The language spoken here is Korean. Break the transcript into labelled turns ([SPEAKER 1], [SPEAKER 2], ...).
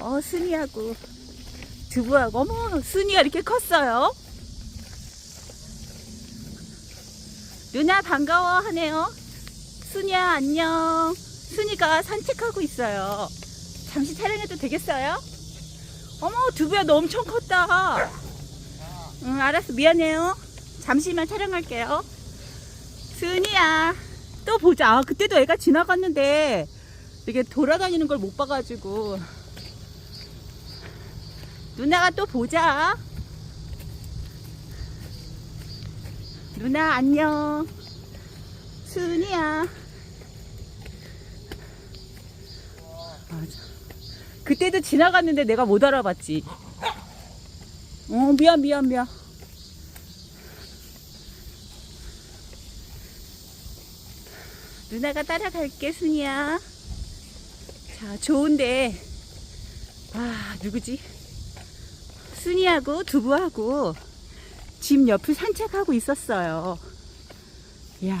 [SPEAKER 1] 어, 순이하고 두부하고 어머, 순이가 이렇게 컸어요. 누나 반가워 하네요. 순이야 안녕. 순이가 산책하고 있어요. 잠시 촬영해도 되겠어요? 어머 두부야 너 엄청 컸다. 응 알았어 미안해요. 잠시만 촬영할게요. 순이야 또 보자. 아, 그때도 애가 지나갔는데 이게 돌아다니는 걸 못 봐가지고 누나가 또 보자. 누나 안녕. 순이야. 맞아. 그때도 지나갔는데 내가 못 알아봤지. 어 미안 미안 미안. 누나가 따라갈게 순이야. 자 좋은데 아 누구지? 순이하고 두부하고 집 옆을 산책하고 있었어요. 야